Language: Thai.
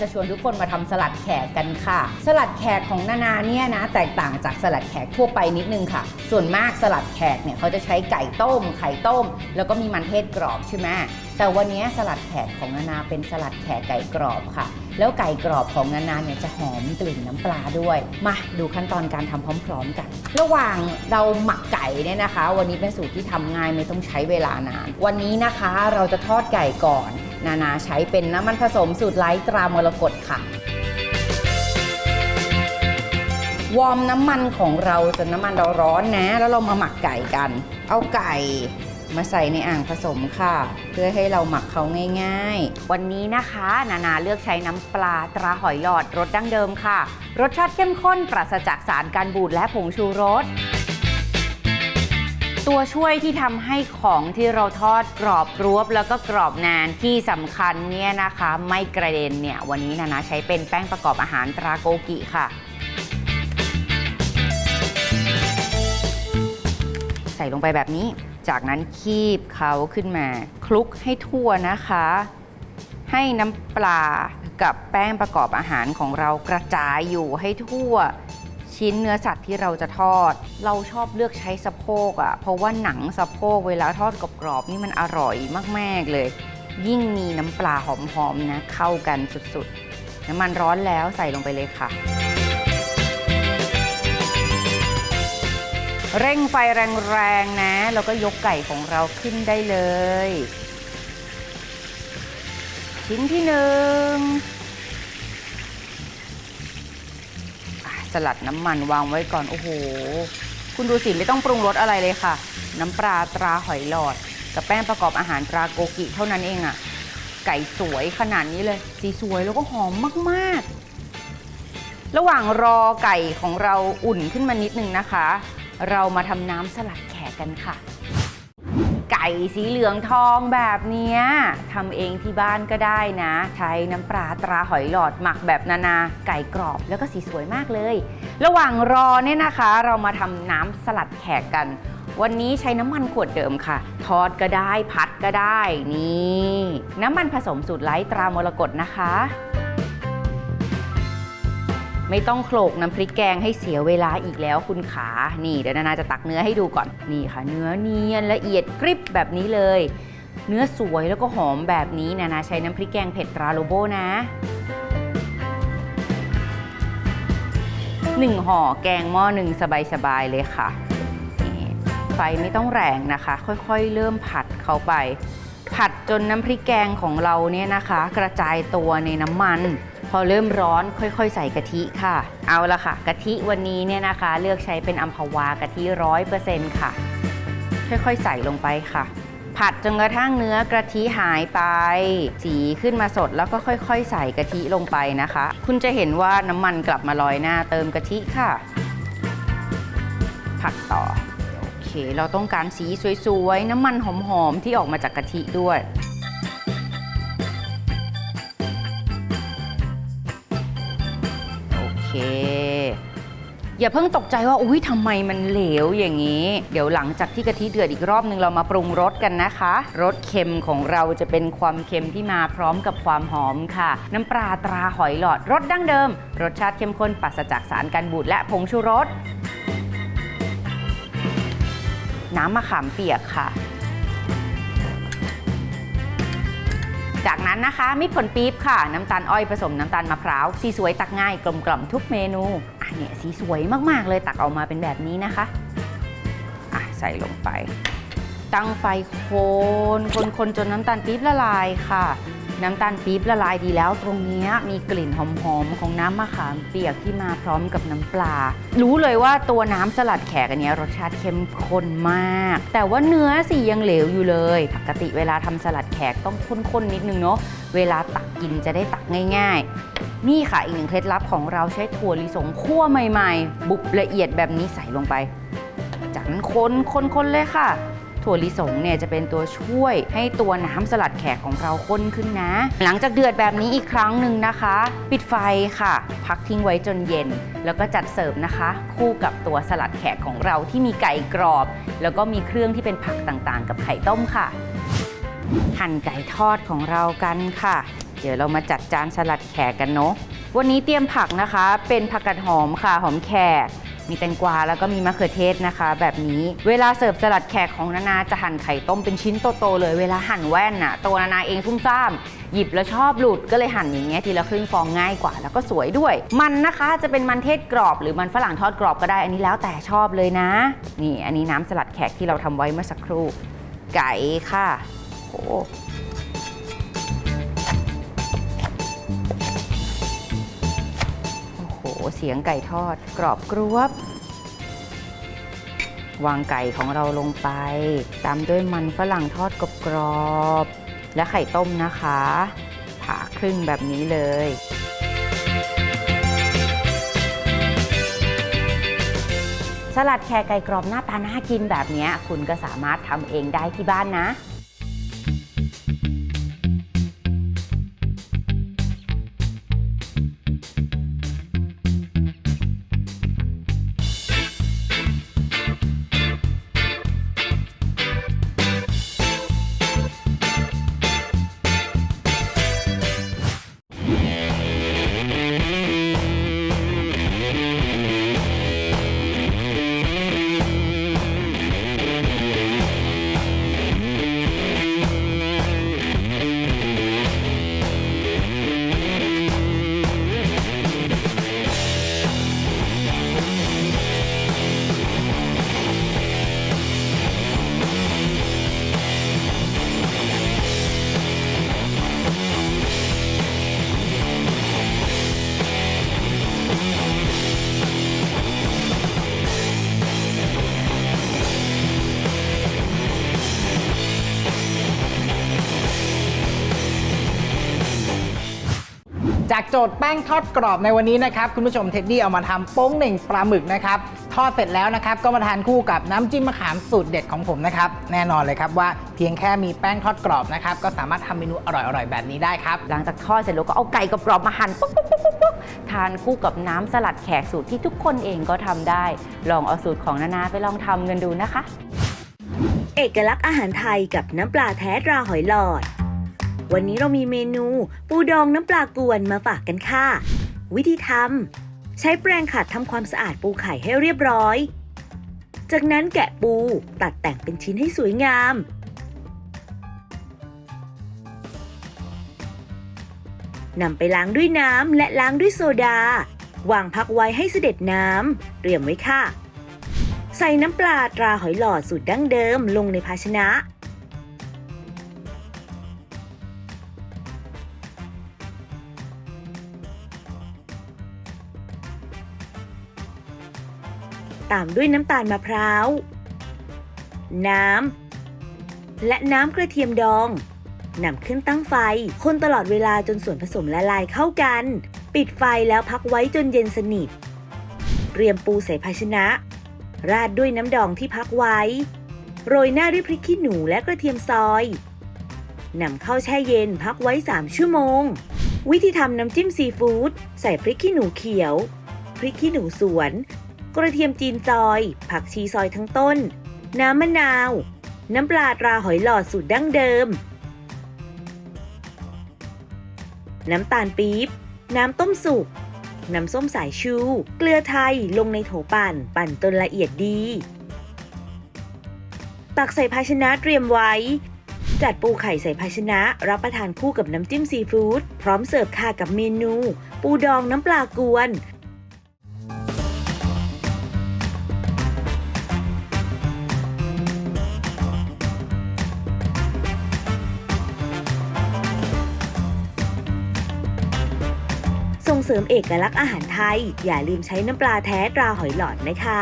จะชวนทุกคนมาทำสลัดแขกกันค่ะ สลัดแขกของนานาเนี่ยนะแตกต่างจากสลัดแขกทั่วไปนิดนึงค่ะ ส่วนมากสลัดแขกเนี่ยเขาจะใช้ไก่ต้ม ไข่ต้ม แล้วก็มีมันเทศกรอบใช่ไหมแต่วันนี้สลัดแขกของนานาเป็นสลัดแขกไก่กรอบค่ะ แล้วไก่กรอบของนานาเนี่ยจะหอมกลิ่นน้ำปลาด้วย มาดูขั้นตอนการทำพร้อมๆกัน ระหว่างเราหมักไก่เนี่ยนะคะ วันนี้เป็นสูตรที่ทำง่ายไม่ต้องใช้เวลานาน วันนี้นะคะเราจะทอดไก่ก่อน นานาใช้เป็นน้ำมันผสมสูตรไร้ตรามรกตค่ะ วอร์มน้ำมันของเราจนน้ำมันเราร้อนนะ แล้วเรามาหมักไก่กัน เอาไก่มาใส่ในอ่างผสมค่ะ เพื่อให้เราหมักเขาง่ายๆวันนี้นะคะ นานาเลือกใช้น้ำปลาตราหอยหลอดรสดั้งเดิมค่ะ รสชาติเข้มข้นปราศจากสารการบูดและผงชูรส ตัวช่วยที่ทำให้ของที่เราทอดกรอบกรวบแล้วก็กรอบนานที่สำคัญเนี่ยนะคะ ไม่กระเด็นเนี่ย วันนี้นานาใช้เป็นแป้งประกอบอาหารตราโกกิค่ะ ใส่ลงไปแบบนี้ จากนั้นคีบเขาขึ้นมา คลุกให้ทั่วนะคะ ให้น้ำปลากับแป้งประกอบอาหารของเรากระจายอยู่ให้ทั่ว ชิ้นเนื้อสัตว์ที่เราจะทอด เราชอบเลือกใช้สะโพกอะ่ะ เพราะว่าหนังสะโพกเวลาทอดกรอบๆนี่มันอร่อยมากๆเลย ยิ่งมีน้ำปลาหอมๆนะเข้ากันสุดๆ น้ำมันร้อนแล้วใส่ลงไปเลยค่ะ เร่งไฟแรงๆนะ แล้วก็ยกไก่ของเราขึ้นได้เลย ชิ้นที่หนึ่ง ลัดน้ำมันวางไว้ก่อน โอ้โห คุณดูสิไม่ต้องปรุงรสอะไรเลยค่ะ น้ำปลาตราหอยหลอด กับแป้งประกอบอาหารปลาโกกิเท่านั้นเองอะไก่สวยขนาดนี้เลย สีสวยแล้วก็หอมมากๆ ระหว่างรอไก่ของเราอุ่นขึ้นมานิดนึงนะคะ เรามาทำน้ำสลัดแขกกันค่ะ ไก่สีเหลืองทองแบบเนี้ยทำเองที่บ้านก็ได้นะ ใช้น้ำปลาตราหอยหลอดหมักแบบนานา ไก่กรอบแล้วก็สีสวยมากเลย ระหว่างรอเนี่ยนะคะ เรามาทำน้ำสลัดแขกกัน วันนี้ใช้น้ำมันขวดเดิมค่ะ ทอดก็ได้พัดก็ได้ นี่ น้ำมันผสมสูตรไร้ตรามรกตนะคะ ไม่ต้องโขลกน้ำพริกแกงให้เสียเวลาอีกแล้วคุณขา นี่เดี๋ยวนานาจะตักเนื้อให้ดูก่อน นี่ค่ะ เนื้อเนียนละเอียดกริบแบบนี้เลย เนื้อสวยแล้วก็หอมแบบนี้นานาใช้น้ำพริกแกงเผ็ดตราโลโบนะหนึ่งห่อแกงหม้อหนึ่งสบายๆเลยค่ะ ไฟไม่ต้องแรงนะคะ ค่อยๆ เริ่มผัดเข้าไป ผัดจนน้ำพริกแกงของเราเนี่ยนะคะ กระจายตัวในน้ำมัน พอเริ่มร้อนค่อยๆ ใส่กะทิค่ะ เอาละค่ะ กะทิวันนี้เนี่ยนะคะ เลือกใช้เป็นอัมพวากะทิร้อยเปอร์เซ็นต์ค่ะ ค่อยๆ ใส่ลงไปค่ะ ผัดจนกระทั่งเนื้อกะทิหายไป สีขึ้นมาสดแล้วก็ค่อยๆ ใส่กะทิลงไปนะคะ คุณจะเห็นว่าน้ำมันกลับมาลอยหน้าเติมกะทิค่ะ ผัดต่อโอเค เราต้องการสีสวยๆ น้ำมันหอมๆที่ออกมาจากกะทิด้วย อย่าเพิ่งตกใจว่าอุ้ยทำไมมันเหลวอย่างนี้ เดี๋ยวหลังจากที่กะทิเดือดอีกรอบนึงเรามาปรุงรสกันนะคะรสเค็มของเราจะเป็นความเค็มที่มาพร้อมกับความหอมค่ะ น้ำปลาตราหอยหลอดรสดั้งเดิม รสชาติเข้มข้นปราศจากสารกันบูดและผงชูรส น้ำมะขามเปียกค่ะ จากนั้นนะคะมิตรผลปี๊บค่ะ น้ำตาลอ้อยผสมน้ำตาลมะพร้าวสีสวยตักง่ายกลมกล่อมทุกเมนูอะเนี่ยสีสวยมากๆเลยตักออกมาเป็นแบบนี้นะคะอะใส่ลงไป ตั้งไฟโคนคนคนจนน้ำตาลปี๊บละลายค่ะ น้ำตาลปี๊บละลายดีแล้ว ตรงนี้มีกลิ่นหอมๆของน้ำมะขามเปียกที่มาพร้อมกับน้ำปลา รู้เลยว่าตัวน้ำสลัดแขกอันเนี้ยรสชาติเข้มข้นมาก แต่ว่าเนื้อสียังเหลวอยู่เลย ปกติเวลาทำสลัดแขกต้องข้นๆนิดนึงเนาะเวลาตักกินจะได้ตักง่ายๆ นี่ค่ะอีกหนึ่งเคล็ดลับของเราใช้ถั่วลิสงคั่วใหม่ ๆ บุบละเอียดแบบนี้ใส่ลงไป จากนั้นคนคนคนเลยค่ะ ถั่วลิสงเนี่ยจะเป็นตัวช่วยให้ตัวน้ำสลัดแขกของเราข้นขึ้นนะ หลังจากเดือดแบบนี้อีกครั้งหนึ่งนะคะ ปิดไฟค่ะ พักทิ้งไว้จนเย็น แล้วก็จัดเสิร์ฟนะคะ คู่กับตัวสลัดแขกของเราที่มีไก่กรอบ แล้วก็มีเครื่องที่เป็นผักต่างๆ กับไข่ต้มค่ะ หั่นไก่ทอดของเรากันค่ะ เดี๋ยวเรามาจัดจานสลัดแขกกันเนาะวันนี้เตรียมผักนะคะ เป็นผักกาดหอมค่ะหอมแขก มีแตงกวาแล้วก็มีมะเขือเทศนะคะ แบบนี้เวลาเสิร์ฟสลัดแขกของนานาจะหั่นไข่ต้มเป็นชิ้นโตๆเลยเวลาหั่นแว่นน่ะตัวนานาเองซุ่มซ่ามหยิบแล้วชอบหลุดก็เลยหั่นอย่างเงี้ยทีละครึ่งฟองง่ายกว่าแล้วก็สวยด้วย มันนะคะจะเป็นมันเทศกรอบ หรือมันฝรั่งทอดกรอบก็ได้อันนี้แล้วแต่ชอบเลยนะ นี่อันนี้น้ำสลัดแขกที่เราทำไว้เมื่อสักครู่ ไก่ค่ะโอ้ เสียงไก่ทอด กรอบกรวบ วางไก่ของเราลงไป ตามด้วยมันฝรั่งทอดกรอบๆและไข่ต้มนะคะ ผ่าครึ่งแบบนี้เลยสลัดแครไก่กรอบหน้าตาน่ากินแบบนี้คุณก็สามารถทำเองได้ที่บ้านนะ จากโจทย์แป้งทอดกรอบในวันนี้นะครับคุณผู้ชมเท็ดดี้เอามาทำโป้งเหน่งปลาหมึกนะครับทอดเสร็จแล้วนะครับก็มาทานคู่กับน้ำจิ้มมะขามสูตรเด็ดของผมนะครับแน่นอนเลยครับว่าเพียงแค่มีแป้งทอดกรอบนะครับก็สามารถทำเมนูอร่อยๆแบบนี้ได้ครับ หลังจากทอดเสร็จแล้วก็เอาไก่กรอบๆมาหั่นปุ๊บปุ๊บปุ๊บปุ๊บปุ๊บทานคู่กับน้ำสลัดแขกสูตรที่ทุกคนเองก็ทำได้ ลองเอาสูตรของนานาไปลองทำกันดูนะคะ เอกลักษณ์อาหารไทยกับน้ำปลาแท้ตราหอยหลอด วันนี้เรามีเมนู ปูดองน้ำปลากวนมาฝากกันค่ะ วิธีทำใช้แปรงขัดทำความสะอาดปูไข่ให้เรียบร้อย จากนั้นแกะปูตัดแต่งเป็นชิ้นให้สวยงาม นำไปล้างด้วยน้ำและล้างด้วยโซดา วางพักไว้ให้เสด็จน้ำเตรียมไว้ค่ะ ใส่น้ำปลาตราหอยหลอดสูตรดั้งเดิมลงในภาชนะ ตามด้วยน้ำตาลมะพร้าว น้ำ และน้ำกระเทียมดองนำขึ้นตั้งไฟ คนตลอดเวลาจนส่วนผสมละลายเข้ากัน ปิดไฟแล้วพักไว้จนเย็นสนิท เตรียมปูใส่ภาชนะ ราดด้วยน้ำดองที่พักไว้ โรยหน้าด้วยพริกขี้หนูและกระเทียมซอยนำเข้าแช่เย็นพักไว้ 3 ชั่วโมง วิธีทำน้ำจิ้มซีฟู้ดใส่พริกขี้หนูเขียว พริกขี้หนูสวน กระเทียมจีนซอย ผักชีซอยทั้งต้น น้ำมะนาว น้ำปลาตราหอยหลอดสูตรดั้งเดิม น้ำตาลปี๊บ น้ำต้มสุก น้ำส้มสายชู เกลือไทยลงในโถปั่น ปั่นจนละเอียดดี ตักใส่ภาชนะเตรียมไว้ จัดปูไข่ใส่ภาชนะ รับประทานคู่กับน้ำจิ้มซีฟู้ด พร้อมเสิร์ฟค่ะกับเมนู ปูดองน้ำปลากวน เสริมเอกลักษณ์อาหารไทย อย่าลืมใช้น้ำปลาแท้ตราหอยหลอดนะคะ